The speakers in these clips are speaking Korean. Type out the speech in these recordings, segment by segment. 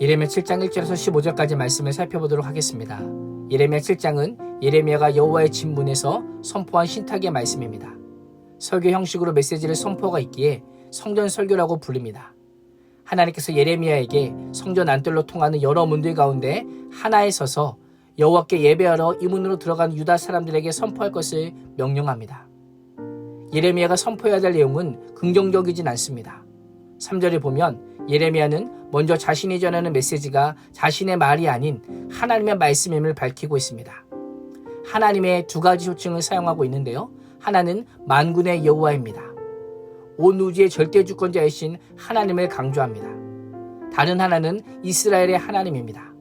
예레미야 7장 1절에서 15절까지 말씀을 살펴보도록 하겠습니다. 예레미야 7장은 예레미야가 여호와의 진문에서 선포한 신탁의 말씀입니다. 설교 형식으로 메시지를 선포가 있기에 성전 설교라고 불립니다. 하나님께서 예레미야에게 성전 안뜰로 통하는 여러 문들 가운데 하나에 서서 여호와께 예배하러 이 문으로 들어간 유다 사람들에게 선포할 것을 명령합니다. 예레미야가 선포해야 될 내용은 긍정적이진 않습니다. 3절에 보면 예레미야는 먼저 자신이 전하는 메시지가 자신의 말이 아닌 하나님의 말씀임을 밝히고 있습니다. 하나님의 두 가지 호칭을 사용하고 있는데요. 하나는 만군의 여호와입니다. 온 우주의 절대 주권자이신 하나님을 강조합니다. 다른 하나는 이스라엘의 하나님입니다.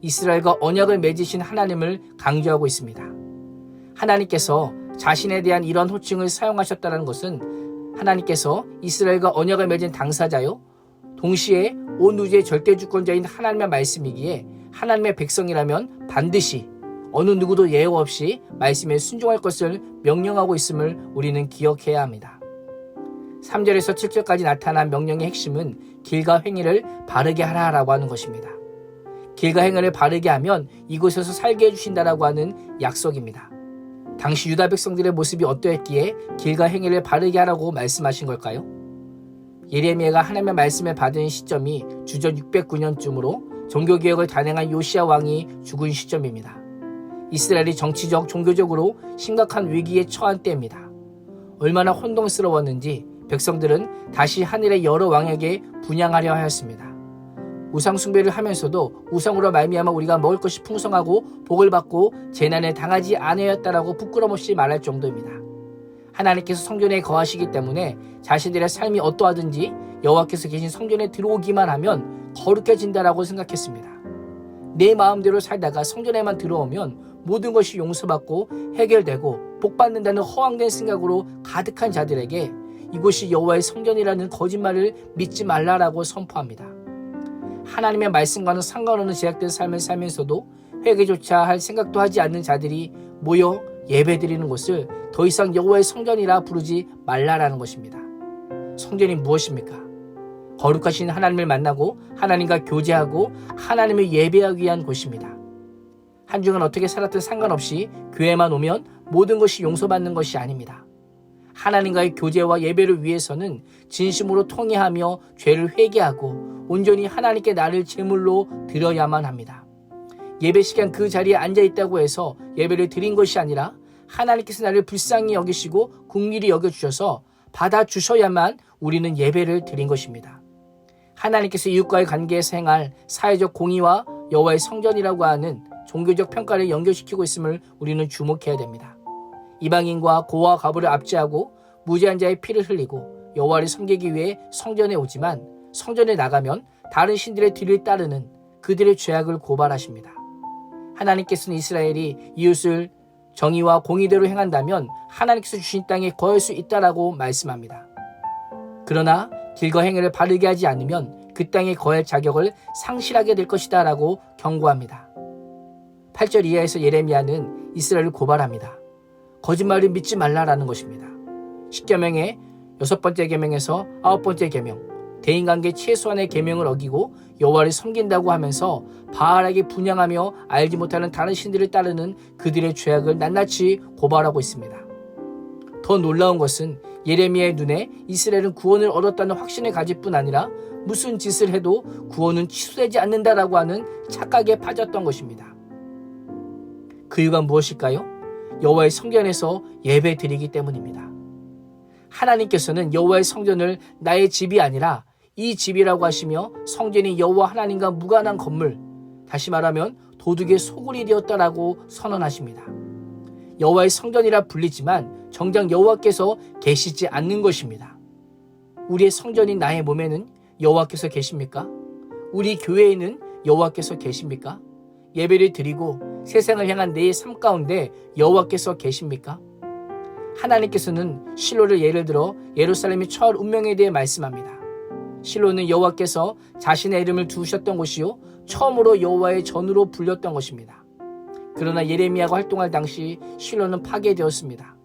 이스라엘과 언약을 맺으신 하나님을 강조하고 있습니다. 하나님께서 자신에 대한 이런 호칭을 사용하셨다는 것은 하나님께서 이스라엘과 언약을 맺은 당사자요, 동시에 온 우주의 절대 주권자인 하나님의 말씀이기에 하나님의 백성이라면 반드시 어느 누구도 예우 없이 말씀에 순종할 것을 명령하고 있음을 우리는 기억해야 합니다. 3절에서 7절까지 나타난 명령의 핵심은 길과 행위를 바르게 하라라고 하는 것입니다. 길과 행위를 바르게 하면 이곳에서 살게 해주신다라고 하는 약속입니다. 당시 유다 백성들의 모습이 어떠했기에 길과 행위를 바르게 하라고 말씀하신 걸까요? 예레미야가 하나님의 말씀을 받은 시점이 주전 609년쯤으로 종교개혁을 단행한 요시아 왕이 죽은 시점입니다. 이스라엘이 정치적, 종교적으로 심각한 위기에 처한 때입니다. 얼마나 혼동스러웠는지 백성들은 다시 하늘의 여러 왕에게 분양하려 하였습니다. 우상 숭배를 하면서도 우상으로 말미암아 우리가 먹을 것이 풍성하고 복을 받고 재난에 당하지 않으였다라고 부끄럼 없이 말할 정도입니다. 하나님께서 성전에 거하시기 때문에 자신들의 삶이 어떠하든지 여호와께서 계신 성전에 들어오기만 하면 거룩해진다라고 생각했습니다. 내 마음대로 살다가 성전에만 들어오면 모든 것이 용서받고 해결되고 복받는다는 허황된 생각으로 가득한 자들에게 이곳이 여호와의 성전이라는 거짓말을 믿지 말라라고 선포합니다. 하나님의 말씀과는 상관없는 제약된 삶을 살면서도 회개조차 할 생각도 하지 않는 자들이 모여 예배드리는 곳을 더 이상 여호와의 성전이라 부르지 말라라는 것입니다. 성전이 무엇입니까? 거룩하신 하나님을 만나고 하나님과 교제하고 하나님을 예배하기 위한 곳입니다. 한 주간 어떻게 살았든 상관없이 교회만 오면 모든 것이 용서받는 것이 아닙니다. 하나님과의 교제와 예배를 위해서는 진심으로 통회하며 죄를 회개하고 온전히 하나님께 나를 제물로 드려야만 합니다. 예배 시간 그 자리에 앉아 있다고 해서 예배를 드린 것이 아니라 하나님께서 나를 불쌍히 여기시고 국리히 여겨 주셔서 받아 주셔야만 우리는 예배를 드린 것입니다. 하나님께서 이웃과의 관계에서 행할 사회적 공의와 여호와의 성전이라고 하는 종교적 평가를 연결시키고 있음을 우리는 주목해야 됩니다. 이방인과 고와 가부를 압제하고 무죄한 자의 피를 흘리고 여호와를 섬기기 위해 성전에 오지만 성전에 나가면 다른 신들의 뒤를 따르는 그들의 죄악을 고발하십니다. 하나님께서는 이스라엘이 이웃을 정의와 공의대로 행한다면 하나님께서 주신 땅에 거할 수 있다라고 말씀합니다. 그러나 길과 행위를 바르게 하지 않으면 그 땅에 거할 자격을 상실하게 될 것이다라고 경고합니다. 8절 이하에서 예레미야는 이스라엘을 고발합니다. 거짓말을 믿지 말라라는 것입니다. 10계명의 여섯 번째 계명에서 아홉 번째 계명, 대인관계 최소한의 계명을 어기고 여호와를 섬긴다고 하면서 바알에게 분양하며 알지 못하는 다른 신들을 따르는 그들의 죄악을 낱낱이 고발하고 있습니다. 더 놀라운 것은 예레미야의 눈에 이스라엘은 구원을 얻었다는 확신을 가질 뿐 아니라 무슨 짓을 해도 구원은 취소되지 않는다라고 하는 착각에 빠졌던 것입니다. 그 이유가 무엇일까요? 여호와의 성전에서 예배 드리기 때문입니다. 하나님께서는 여호와의 성전을 나의 집이 아니라 이 집이라고 하시며 성전이 여호와 하나님과 무관한 건물, 다시 말하면 도둑의 소굴이 되었다라고 선언하십니다. 여호와의 성전이라 불리지만 정작 여호와께서 계시지 않는 것입니다. 우리의 성전인 나의 몸에는 여호와께서 계십니까? 우리 교회에는 여호와께서 계십니까? 예배를 드리고 세상을 향한 내 삶 가운데 여호와께서 계십니까? 하나님께서는 실로를 예를 들어 예루살렘의 처할 운명에 대해 말씀합니다. 실로는 여호와께서 자신의 이름을 두셨던 곳이요 처음으로 여호와의 전으로 불렸던 것입니다. 그러나 예레미야가 활동할 당시 실로는 파괴되었습니다.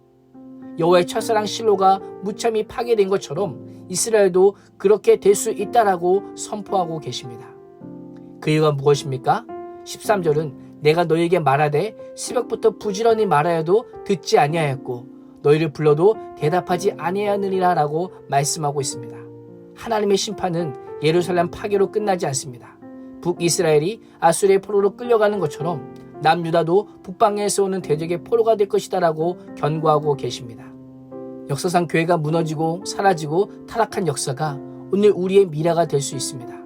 여호와의 첫사랑 실로가 무참히 파괴된 것처럼 이스라엘도 그렇게 될 수 있다라고 선포하고 계십니다. 그 이유가 무엇입니까? 13절은 내가 너에게 말하되 새벽부터 부지런히 말하여도 듣지 아니하였고 너희를 불러도 대답하지 아니하느니라라고 말씀하고 있습니다. 하나님의 심판은 예루살렘 파괴로 끝나지 않습니다. 북이스라엘이 아수르의 포로로 끌려가는 것처럼 남유다도 북방에서 오는 대적의 포로가 될 것이다라고 견고하고 계십니다. 역사상 교회가 무너지고 사라지고 타락한 역사가 오늘 우리의 미래가 될 수 있습니다.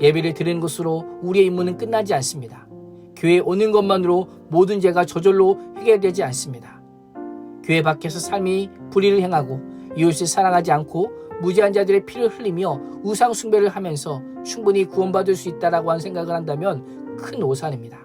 예배를 드리는 것으로 우리의 임무는 끝나지 않습니다. 교회에 오는 것만으로 모든 죄가 저절로 해결되지 않습니다. 교회 밖에서 삶이 불의를 행하고 이웃을 사랑하지 않고 무지한 자들의 피를 흘리며 우상 숭배를 하면서 충분히 구원받을 수 있다라고 한 생각을 한다면 큰 오산입니다.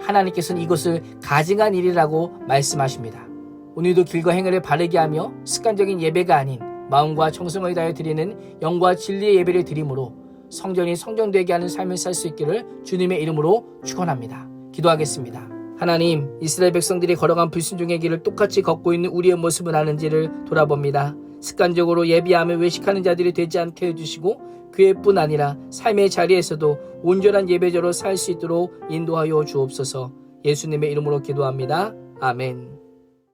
하나님께서는 이것을 가증한 일이라고 말씀하십니다. 오늘도 길과 행위를 바르게 하며 습관적인 예배가 아닌 마음과 정성을 다해 드리는 영과 진리의 예배를 드림으로 성전이 성전되게 하는 삶을 살 수 있기를 주님의 이름으로 축원합니다. 기도하겠습니다. 하나님, 이스라엘 백성들이 걸어간 불순종의 길을 똑같이 걷고 있는 우리의 모습은 아는지를 돌아봅니다. 습관적으로 예비하며 외식하는 자들이 되지 않게 해주시고 교회뿐 아니라 삶의 자리에서도 온전한 예배자로 살 수 있도록 인도하여 주옵소서. 예수님의 이름으로 기도합니다. 아멘.